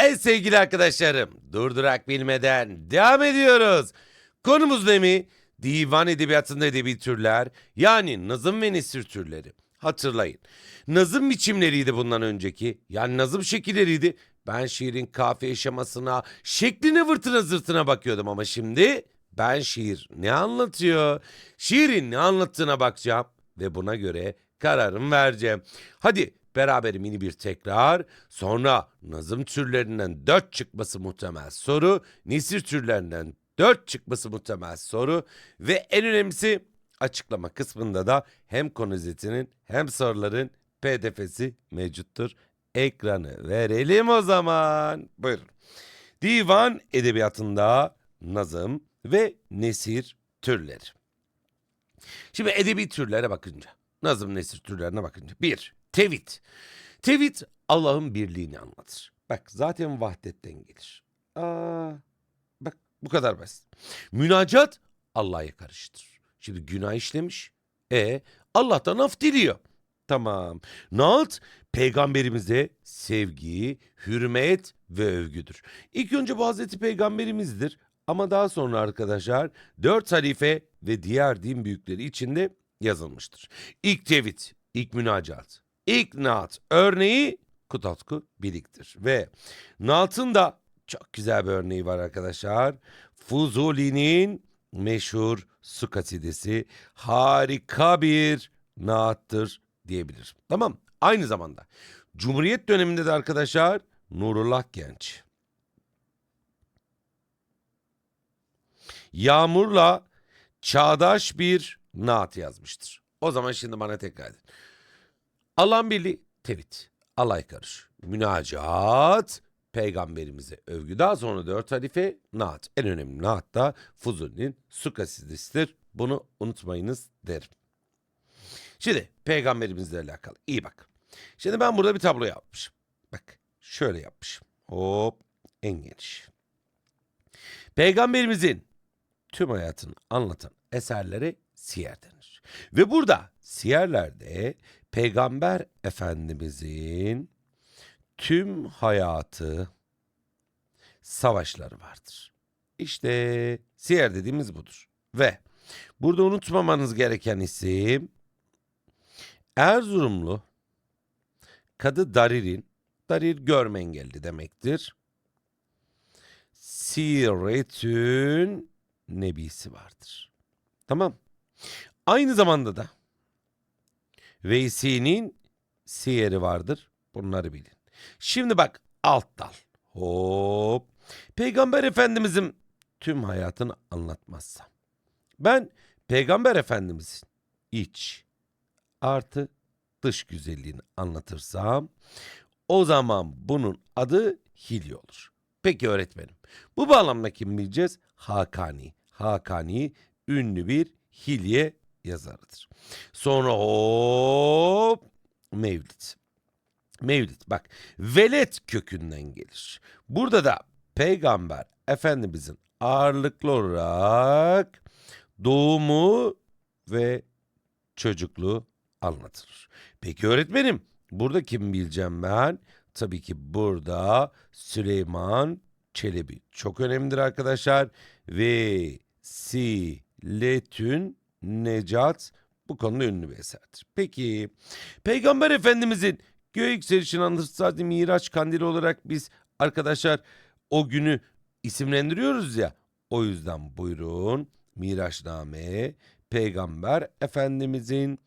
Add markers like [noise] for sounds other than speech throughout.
Evet sevgili arkadaşlarım, durdurak bilmeden devam ediyoruz. Konumuz ne mi? Divan edebiyatında edebi türler, yani nazım ve nesir türleri. Hatırlayın, nazım biçimleriydi bundan önceki, yani nazım şekilleriydi. Ben şiirin kafiye şemasına, şekline vırtına zırtına bakıyordum ama şimdi ben şiir ne anlatıyor, şiirin ne anlattığına bakacağım ve buna göre kararımı vereceğim. Hadi beraber mini bir tekrar, sonra nazım türlerinden 4 çıkması muhtemel soru, nesir türlerinden 4 çıkması muhtemel soru ve en önemlisi açıklama kısmında da hem konu özetinin hem soruların pdf'si mevcuttur. Ekranı verelim o zaman. Buyurun. Divan edebiyatında nazım ve nesir türleri. Şimdi edebi türlere bakınca, nazım nesir türlerine bakınca. Bir, tevhid. Tevhid Allah'ın birliğini anlatır. Bak zaten vahdetten gelir. Aa, bak bu kadar basit. Münacat Allah'a karıştır. Şimdi günah işlemiş. E Allah'tan af diliyor. Tamam. Naat peygamberimize sevgi, hürmet ve övgüdür. İlk önce bu Hazreti Peygamberimizdir. Ama daha sonra arkadaşlar dört halife ve diğer din büyükleri içinde yazılmıştır. İlk tevhid, ilk münacat, ilk naat örneği Kutatku Bilik'tir. Ve naatın da çok güzel bir örneği var arkadaşlar. Fuzuli'nin meşhur su kasidesi harika bir naattır diyebilirim. Tamam. Aynı zamanda Cumhuriyet döneminde de arkadaşlar Nurullah Genç Yağmur'la çağdaş bir naat yazmıştır. O zaman şimdi bana tekrar edin. Allah'ın birliği tevhid, alay karış, münacat, peygamberimize övgü. Daha sonra dört halife naat. En önemli naat da Fuzuli'nin su kasidesidir. Bunu unutmayınız derim. Şimdi peygamberimizle alakalı. iyi bak. Şimdi ben burada bir tablo yapmışım. Bak şöyle yapmışım. Hop en geniş. Peygamberimizin tüm hayatını anlatan eserlere siyer denir. Ve burada siyerlerde Peygamber Efendimizin tüm hayatı savaşları vardır. İşte siyer dediğimiz budur. Ve burada unutmamanız gereken isim Erzurumlu Kadı Darir'in, Darir görme engelli demektir. Siretün nebisi vardır. Tamam. Aynı zamanda da Veysi'nin siyeri vardır. Bunları bilin. Şimdi bak alt dal. Hop. Peygamber Efendimizin tüm hayatını anlatmazsam. Ben Peygamber Efendimizin iç artı dış güzelliğini anlatırsam o zaman bunun adı hilye olur. Peki öğretmenim. Bu bağlamda kim bileceğiz? Hakani. Hakani ünlü bir hilye yazarıdır. Sonra hop Mevlid. Mevlid bak velet kökünden gelir. Burada da peygamber efendimizin ağırlıklı olarak doğumu ve çocukluğu anlatılır. Peki öğretmenim burada kim bileceğim ben? Tabii ki burada Süleyman Çelebi. Çok önemlidir arkadaşlar. Ve Siletün Necat bu konuda ünlü bir eserdir. Peki Peygamber Efendimizin göğe yükselişini anlatır Miraç kandili olarak biz arkadaşlar o günü isimlendiriyoruz ya. O yüzden buyurun Miraçname Peygamber Efendimizin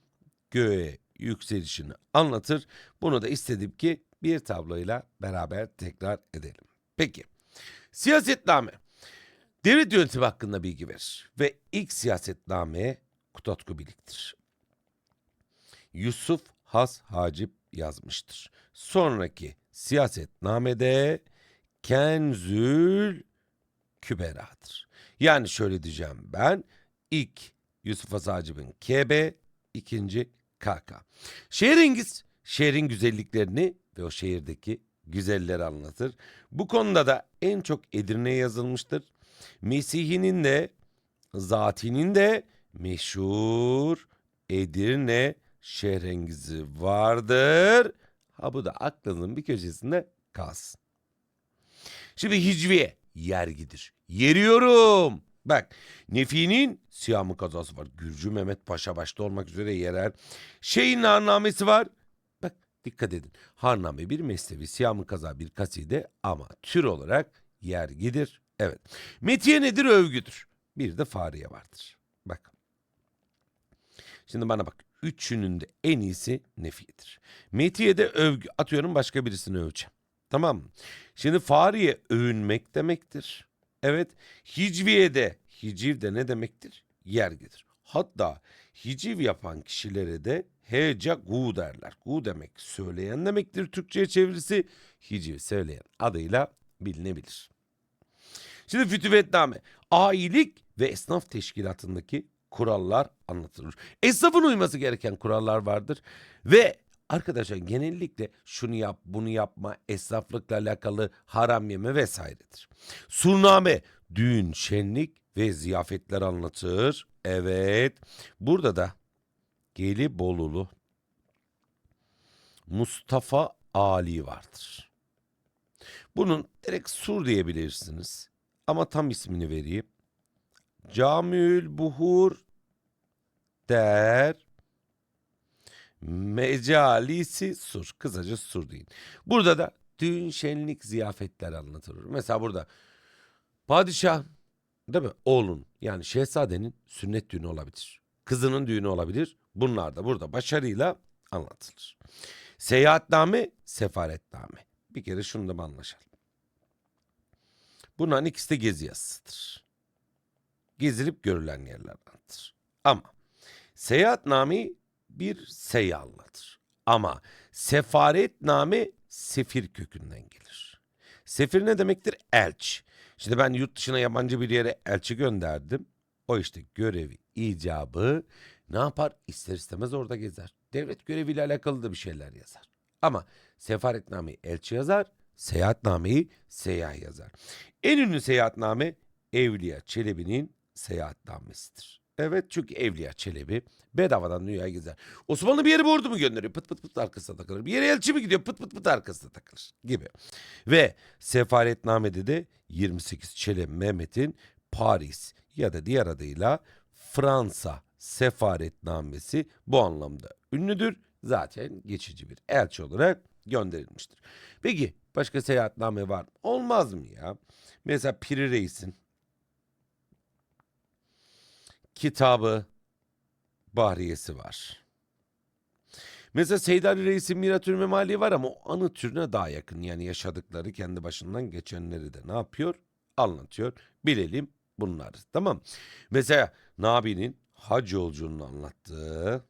göğe yükselişini anlatır. Bunu da istedim ki bir tabloyla beraber tekrar edelim. Peki siyasetname devlet yönetimi hakkında bilgi verir ve ilk siyasetname Kutatku Bilik'tir. Yusuf Has Hacip yazmıştır. Sonraki siyasetnamede Kenzül Kübera'dır. Yani şöyle diyeceğim ben ilk Yusuf Has Hacip'in KB, ikinci KK. Şehringiz şehrin güzelliklerini ve o şehirdeki güzelleri anlatır. Bu konuda da en çok Edirne'ye yazılmıştır. Mesih'inin de zatinin de meşhur Edirne şehrengizi vardır. Ha bu da aklınızın bir köşesinde kalsın. Şimdi hicviye yergidir. Yeriyorum. Bak Nefi'nin Siyamı kazası var. Gürcü Mehmet Paşa başta olmak üzere yerer. Şeyin harnamesi var. Bak dikkat edin. Harname bir mesnevi, Siyamı kaza bir kaside ama tür olarak yergidir. Evet. Metiye nedir? Övgüdür. Bir de fariye vardır. Şimdi bana bak. Üçünün de en iyisi nefiyedir. Metiye de övgü. Atıyorum başka birisini öveceğim. Tamam? Şimdi fariye övünmek demektir. Evet. Hicviye de, hiciv de ne demektir? Yergidir. Hatta hiciv yapan kişilere de heca gu derler. Gu demek söyleyen demektir. Türkçe'ye çevirisi hiciv söyleyen adıyla bilinebilir. Şimdi fütüvetname, ailelik ve esnaf teşkilatındaki kurallar anlatılır. Esnafın uyması gereken kurallar vardır ve arkadaşlar genellikle şunu yap, bunu yapma, esnaflıkla alakalı haram yeme vesairedir. Surname, düğün, şenlik ve ziyafetler anlatır. Evet, burada da Gelibolulu Mustafa Ali vardır. Bunun direkt Sur diyebilirsiniz. Ama tam ismini vereyim. Camül Buhur der Mecalisi Sur. Kısaca Sur deyin. Burada da düğün şenlik ziyafetler anlatılır. Mesela burada padişah değil mi? Oğlun yani şehzadenin sünnet düğünü olabilir. Kızının düğünü olabilir. Bunlar da burada başarıyla anlatılır. Seyahatname, sefaretname. Bir kere şunu da anlaşalım. Bunların ikisi de gezi yazısıdır. Gezilip görülen yerler anlatır. Ama seyahatname bir seyahat anlatır. Ama sefaretname sefir kökünden gelir. Sefir ne demektir? Elç. Şimdi ben yurt dışına yabancı bir yere elçi gönderdim. O işte görevi, icabı ne yapar? İster istemez orada gezer. Devlet göreviyle alakalı da bir şeyler yazar. Ama sefaretnameyi elçi yazar, seyahatnameyi seyyah yazar. En ünlü seyahatname Evliya Çelebi'nin seyahatnamesidir. Evet çünkü Evliya Çelebi bedavadan dünyaya gezer. Osmanlı bir yere bordu mu gönderiyor? Pıt pıt pıt arkasına takılır. Bir yere elçi mi gidiyor? Pıt pıt pıt arkasına takılır gibi. Ve sefaretnamede de 28 Çelebi Mehmet'in Paris ya da diğer adıyla Fransa sefaretnamesi bu anlamda ünlüdür. Zaten geçici bir elçi olarak gönderilmiştir. Peki başka seyahatname var mı? Olmaz mı ya? Mesela Piri Reis'in kitabı Bahriyesi var. Mesela Seyyid Ali Reis'in Miratül Memali var ama o anı türüne daha yakın. Yani yaşadıkları kendi başından geçenleri de ne yapıyor? Anlatıyor. Bilelim bunları. Tamam. Mesela Nabi'nin hac yolculuğunu anlattığı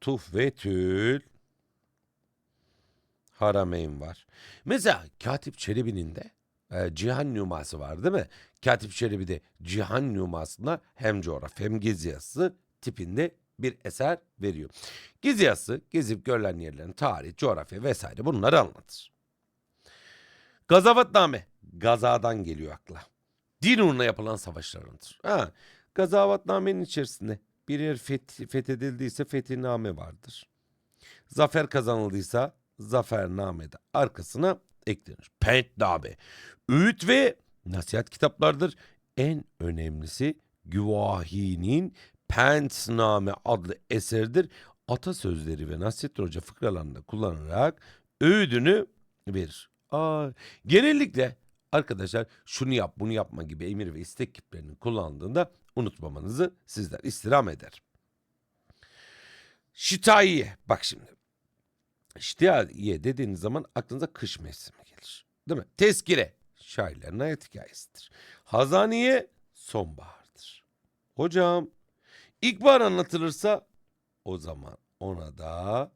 Tuhvetül Harameyn var. Mesela Katip Çelebi'nin de e, Cihan Numası var değil mi? Katip Çelebi de Cihan Numası'na hem coğrafya hem gezi yazısı tipinde bir eser veriyor. Gezi yazısı gezip görülen yerlerin tarih, coğrafya vesaire bunları anlatır. Gazavatname gazadan geliyor akla. Din uğruna yapılan savaşlar anlatır. Ha, Gazavatname'nin içerisinde bir yer feth- fethedildiyse fethihname vardır. Zafer kazanıldıysa zafername de arkasına eklenir. Pentname, öğüt ve nasihat kitaplardır. En önemlisi Güvahi'nin Pentname adlı eseridir. Atasözleri ve Nasrettin Hoca fıkralarında kullanarak öğüdünü verir. Aa, genellikle arkadaşlar şunu yap bunu yapma gibi emir ve istek kiplerini kullandığında unutmamanızı sizler istirham eder. Şitaiye bak şimdi. Şitaiye dediğiniz zaman aklınıza kış mevsimi gelir. Değil mi? Tezkire şairlerin hayat hikayesidir. Hazaniye sonbahardır. Hocam ilkbahar anlatılırsa o zaman ona da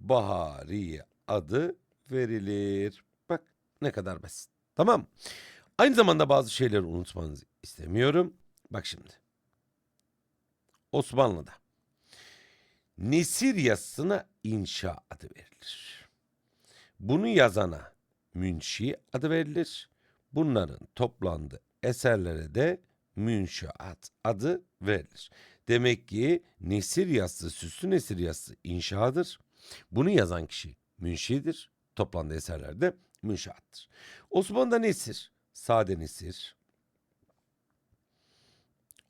bahariye adı verilir. Bak ne kadar basit. Tamam. Aynı zamanda bazı şeyleri unutmanızı istemiyorum. Bak şimdi. Osmanlı'da nesir yazısına inşa adı verilir. Bunu yazana münşi adı verilir. Bunların toplandığı eserlere de münşaat adı verilir. Demek ki nesir yazısı, süslü nesir yazısı inşadır. Bunu yazan kişi münşidir. Toplandığı eserlerde münşaattır. Osmanlı'da nesir, sade nesir,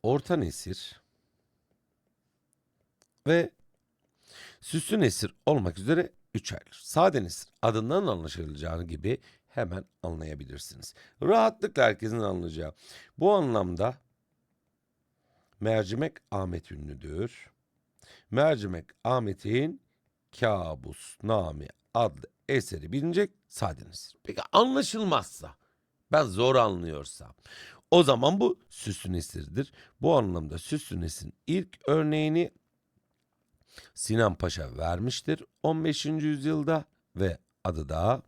orta nesir ve süslü nesir olmak üzere üç ayrılır. Sade nesir adından anlaşılacağı gibi hemen anlayabilirsiniz. Rahatlıkla herkesin anlayacağı. Bu anlamda Mercimek Ahmet ünlüdür. Mercimek Ahmet'in Kabus Name adlı eseri bilinecek sade nesir. Peki anlaşılmazsa, ben zor anlıyorsam o zaman bu süslü nesirdir. Bu anlamda süslü nesirin ilk örneğini Sinan Paşa vermiştir 15. yüzyılda ve adı da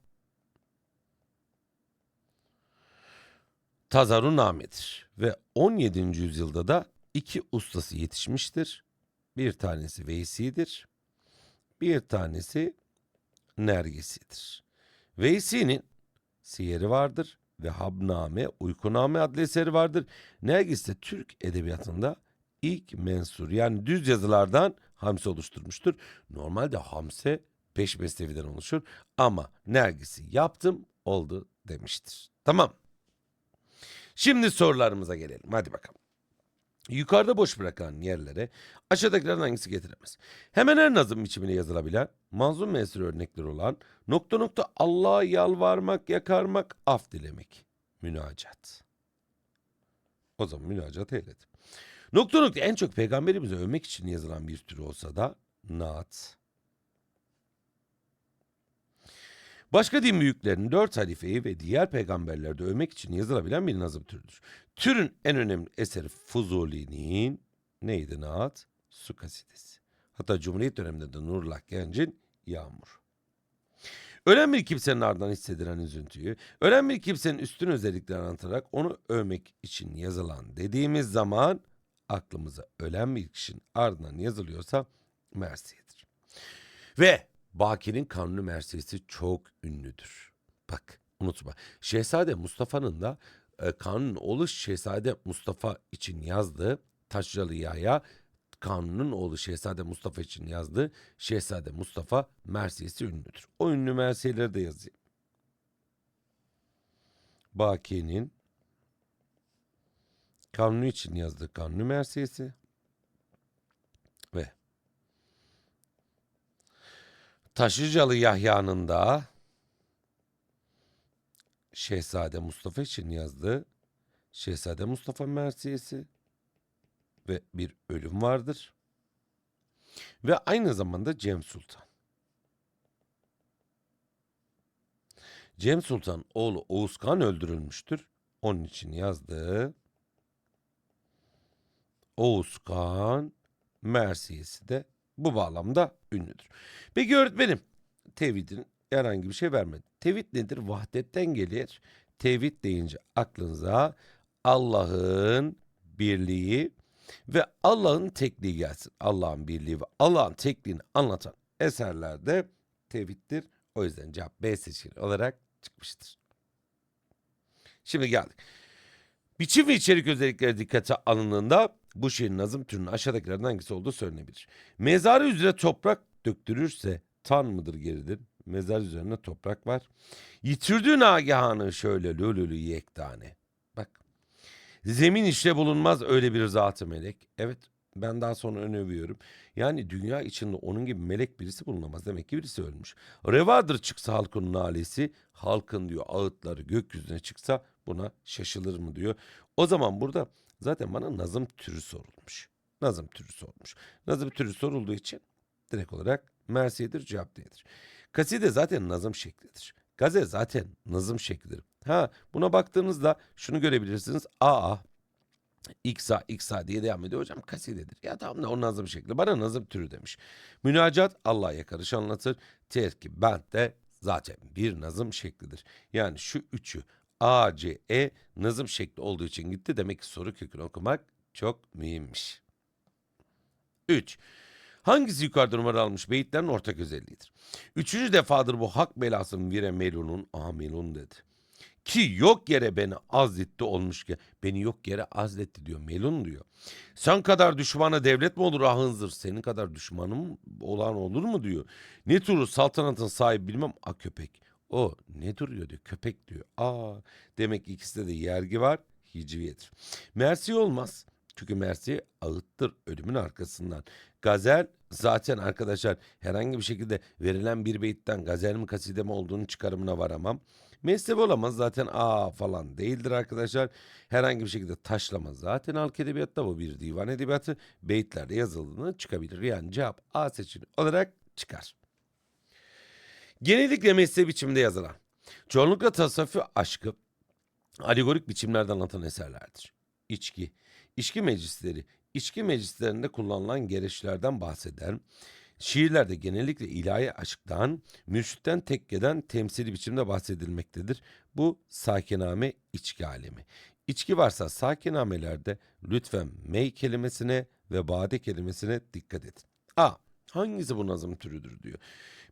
Tazaruname'dir. Ve 17. yüzyılda da iki ustası yetişmiştir. Bir tanesi Veysi'dir. Bir tanesi Nergisi'dir. Veysi'nin siyeri vardır ve Habname, Uykuname adlı eseri vardır. Nergis de Türk edebiyatında ilk mensur yani düz yazılardan hamse oluşturmuştur. Normalde hamse beş mesleviden oluşur ama Nergis'i yaptım oldu demiştir. Tamam. Şimdi sorularımıza gelelim. Hadi bakalım. Yukarıda boş bırakan yerlere aşağıdakilerden hangisi getiremez? Hemen her nazım biçimine yazılabilen, manzum mesir örnekleri olan nokta nokta Allah'a yalvarmak, yakarmak, af dilemek. Münacat. O zaman münacat eyledim. Nokta nokta en çok peygamberimizi övmek için yazılan bir tür olsa da naat. Başka din büyüklerinin dört halifeyi ve diğer peygamberleri de övmek için yazılabilen bir nazım türüdür. Türün en önemli eseri Fuzuli'nin neydi naat? Su kasidesi. Hatta Cumhuriyet döneminde de Nurullah Genç'in Yağmur. Ölen bir kimsenin ardından hissedilen üzüntüyü, ölen bir kimsenin üstün özelliklerini anlatarak onu övmek için yazılan dediğimiz zaman aklımıza ölen bir kişinin ardından yazılıyorsa Mersiye'dir. Ve Baki'nin kanunu Mersiyesi çok ünlüdür. Bak unutma. Şehzade Mustafa'nın da e, kanunun oğlu Şehzade Mustafa için yazdığı Taşralı Yahya Kanun'un oğlu Şehzade Mustafa için yazdığı Şehzade Mustafa Mersiyesi ünlüdür. O ünlü Mersiyeleri de yazayım. Baki'nin Kanuni için yazdığı Kanuni Mersiyesi ve Taşıcalı Yahya'nın da Şehzade Mustafa için yazdığı Şehzade Mustafa Mersiyesi ve bir ölüm vardır. Ve aynı zamanda Cem Sultan. Cem Sultan oğlu Oğuz Kağan öldürülmüştür. Onun için yazdığı Oğuz Kağan Mersiyesi de bu bağlamda ünlüdür. Peki öğretmenim tevhidin herhangi bir şey vermedi. Tevhid nedir? Vahdetten gelir. Tevhid deyince aklınıza Allah'ın birliği ve Allah'ın tekliği gelsin. Allah'ın birliği ve Allah'ın tekliğini anlatan eserlerde tevhiddir. O yüzden cevap B seçeneği olarak çıkmıştır. Şimdi geldik. Biçim ve içerik özellikleri dikkate alındığında bu şiirin nazım türünün aşağıdakilerden hangisi olduğu söylenebilir. Mezarı üzerine toprak döktürürse tan mıdır geridir? Mezar üzerine toprak var. Yitirdiğin agahanı şöyle lülülü yektane. Bak. Zemin işte bulunmaz öyle bir zatı melek. Evet ben daha sonra övüyorum. Yani dünya içinde onun gibi melek birisi bulunamaz. Demek ki birisi ölmüş. Revadır çıksa halkın nalesi. Halkın diyor ağıtları gökyüzüne çıksa buna şaşılır mı diyor. O zaman burada zaten bana nazım türü sorulmuş. Nazım türü sorulmuş. Nazım türü sorulduğu için direkt olarak Mersiye'dir cevap değildir. Kaside zaten nazım şeklidir. Gazel zaten nazım şeklidir. Ha buna baktığınızda şunu görebilirsiniz. Aa İksa, iksa diye devam ediyor. Hocam kasidedir. Ya tamam da o nazım şekli. Bana nazım türü demiş. Münacat Allah'a yakarış anlatır. Terkib bent de zaten bir nazım şeklidir. Yani şu üçü A, C, E nazım şekli olduğu için gitti. Demek ki soru kökünü okumak çok mühimmiş. 3. Hangisi yukarıda numara almış beyitlerin ortak özelliğidir? Üçüncü defadır bu hak belasının vire melunun amelun dedi. Ki yok yere beni azletti olmuş ki beni yok yere azletti diyor melun diyor. Sen kadar düşmana devlet mi olur ahınzır senin kadar düşmanım olan olur mu diyor. Ne turu saltanatın sahibi bilmem a köpek. O ne duruyor diyor. Köpek diyor. Aa demek ki ikisinde de yergi var. Hicviyedir. Mersi olmaz. Çünkü Mersi ağıttır ölümün arkasından. Gazel zaten arkadaşlar herhangi bir şekilde verilen bir beyitten gazel mi kaside mi olduğunu çıkarımına varamam. Mezhebi olamaz zaten a falan değildir arkadaşlar. Herhangi bir şekilde taşlama zaten halk edebiyatta bu bir divan edebiyatı. Beytlerde yazıldığını çıkabilir. Yani cevap A seçeneği olarak çıkar. Genellikle mezhebi biçimde yazılan, çoğunlukla tasavvufi aşkı, alegorik biçimlerde anlatan eserlerdir. İçki, içki meclisleri, içki meclislerinde kullanılan gereçlerden bahseden, şiirlerde genellikle ilahi aşktan, mürşitten tekkeden temsili biçimde bahsedilmektedir. Bu sakiname içki alemi. İçki varsa sakinamelerde lütfen mey kelimesine ve bade kelimesine dikkat edin. A. Hangisi bu nazım türüdür diyor.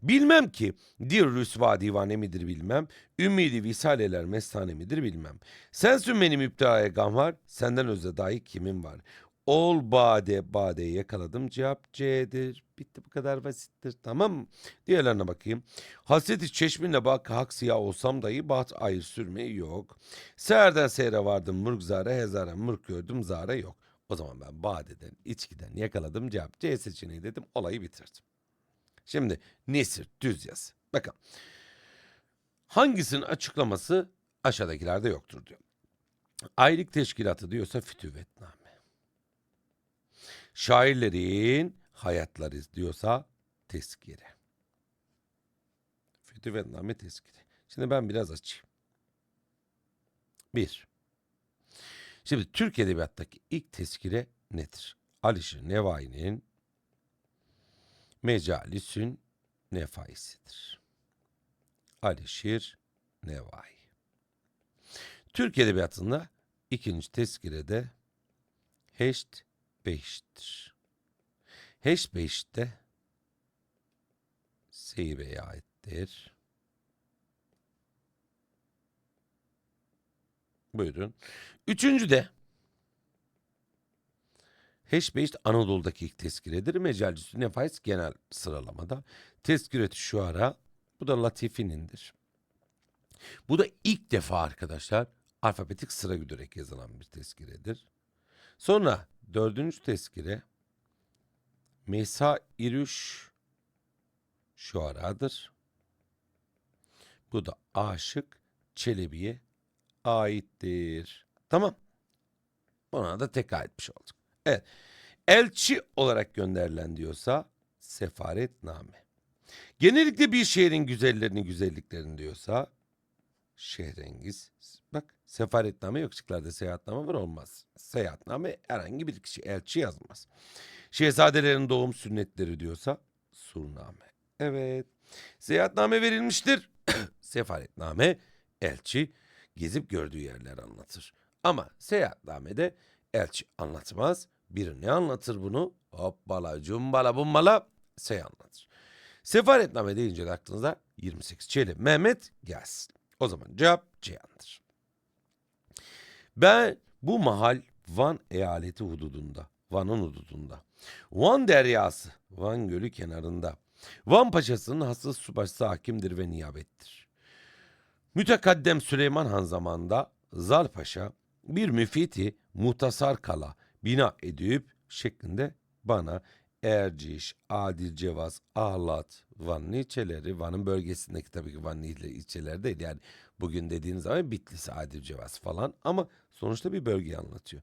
Bilmem ki dir rüsva divane midir bilmem. Ümmidi visaleler mestane midir bilmem. Sensin benim iptalaya gam var. Senden özde dahi kimin var? Ol bade badeyi yakaladım cevap C'dir. Bitti bu kadar basittir tamam mı? Diğerlerine bakayım. Hasreti çeşminle bak hak siyah olsam dahi bat ayır sürme yok. Seherden seyre vardım mırk zara hezara mırk gördüm zara yok. O zaman ben badeden içkiden yakaladım cevap C seçeneği dedim olayı bitirdim. Şimdi nesir düz yazı. Bakın. Hangisinin açıklaması aşağıdakilerde yoktur diyor. Aylık teşkilatı diyorsa fütüvetname. Şairlerin hayatları diyorsa tezkire. Fütüvetname tezkire. Şimdi ben biraz açayım. Bir. Şimdi Türk Edebiyattaki ilk tezkire nedir? Alişir Nevai'nin Mecalisün Nefaisidir. Alişir Nevai. Türk Edebiyatı'nda ikinci tezkirede Heşt Beşt'tir. Heşt Beşt'te Seybe'ye aittir. Buyurun. Üçüncü de Heşbeşt Anadolu'daki ilk tezkiredir. Mecalis Nefais genel sıralamada. Tezkiret şu ara bu da Latifi'nindir. Bu da ilk defa arkadaşlar alfabetik sıra güderek yazılan bir tezkiredir. Sonra dördüncü tezkire Mesa İrüş şu aradır. Bu da Aşık Çelebi'ye aittir. Tamam. Buna da tekrar etmiş olduk. Evet. Elçi olarak gönderilen diyorsa sefaretname. Genellikle bir şehrin güzellerini güzelliklerini diyorsa şehrengiz. Bak sefaretname yok şıklarda seyahatname var olmaz. Seyahatname herhangi bir kişi elçi yazmaz. Şehzadelerin doğum sünnetleri diyorsa surname. Evet. Seyahatname verilmiştir. [clears throat] Sefaretname elçi gezip gördüğü yerler anlatır. Ama seyahatnamede elçi anlatmaz. Biri ne anlatır bunu? Hoppala cumbala bumbala şey anlatır. Sefaretname deyince de aklınıza 28 Çeli Mehmet gelsin. O zaman cevap Ceyhan'dır. Ben bu mahal Van eyaleti hududunda. Van'ın hududunda. Van deryası Van gölü kenarında. Van paşasının hassas subaşısı hakimdir ve niyabettir. Mütekaddem Süleyman Han zamanında Zal Paşa bir müfiti muhtasar kala bina edip şeklinde bana Erciş, Adil Cevaz, Ahlat, Van'ın ilçeleri, Van'ın bölgesindeki tabii ki Van'ın il- ilçeleri değil. Yani bugün dediğiniz zaman Bitlis, Adil Cevaz falan ama sonuçta bir bölgeyi anlatıyor.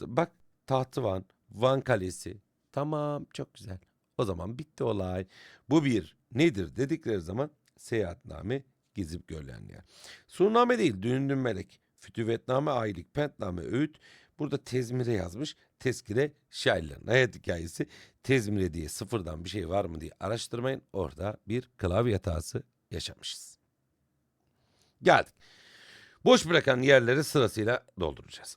Bak Tahtı Van, Van Kalesi. Tamam çok güzel. O zaman bitti olay. Bu bir nedir dedikleri zaman seyahatname gezip görülen yer. Surname değil, düğündün melek. Fütüvetname, aylık, pentname, öğüt. Burada tezmire yazmış. Tezkire şairlerin hayat hikayesi. Tezmire diye sıfırdan bir şey var mı diye araştırmayın. Orada bir klavye hatası yaşamışız. Geldik. Boş bırakan yerleri sırasıyla dolduracağız.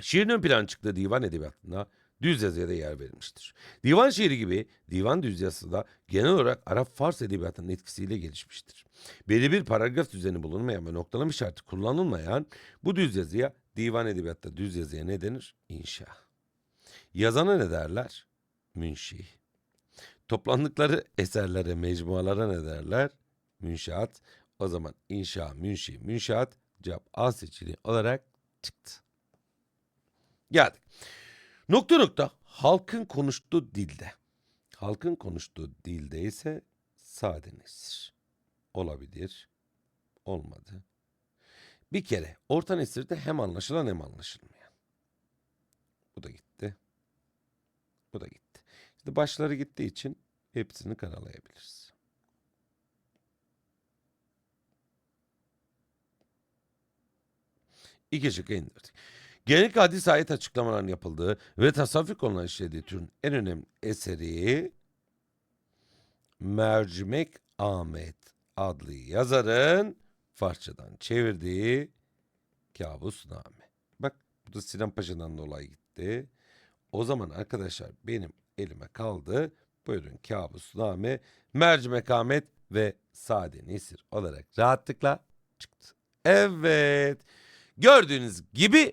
Şiirin ön plan çıktığı divan edebiyatında düz yazıya da yer verilmiştir. Divan şiiri gibi divan düz yazısı da genel olarak Arap-Fars edebiyatının etkisiyle gelişmiştir. Belli bir paragraf düzeni bulunmayan ve noktalama işareti kullanılmayan bu düz yazıya divan edebiyatta düz yazıya ne denir? İnşa. Yazana ne derler? Münşi. Toplandıkları eserlere, mecmualara ne derler? Münşaat. O zaman inşa, münşi, münşaat cevap A seçeneği olarak çıktı. Geldik. Nokta nokta halkın konuştuğu dilde. Halkın konuştuğu dilde ise sade. Olabilir. Olmadı. Bir kere orta nesirde hem anlaşılan hem anlaşılmayan. Bu da gitti. Bu da gitti. Şimdi başları gittiği için hepsini karalayabiliriz. İki şıkkı indirdik. Genellikle hadis ayet açıklamaların yapıldığı ve tasavvuf konuları işlediği türün en önemli eseri Mercimek Ahmet adlı yazarın Farsçadan çevirdiği Kabusname. Bak bu da Sinan Paşa'dan dolayı gitti. O zaman arkadaşlar benim elime kaldı. Buyurun Kabusname, Mercimek Ahmet ve Sade Nesir olarak rahatlıkla çıktı. Evet. Gördüğünüz gibi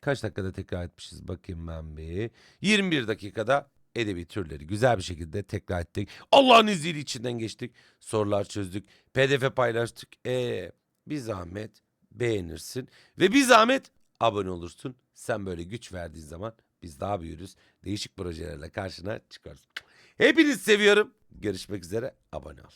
kaç dakikada tekrar etmişiz bakayım ben bir. 21 dakikada edebi türleri güzel bir şekilde tekrar ettik. Allah'ın izniyle içinden geçtik. Sorular çözdük. PDF paylaştık. E bir zahmet beğenirsin ve bir zahmet abone olursun. Sen böyle güç verdiğin zaman biz daha büyürüz. Değişik projelerle karşına çıkarız. Hepinizi seviyorum. Görüşmek üzere. Abone ol.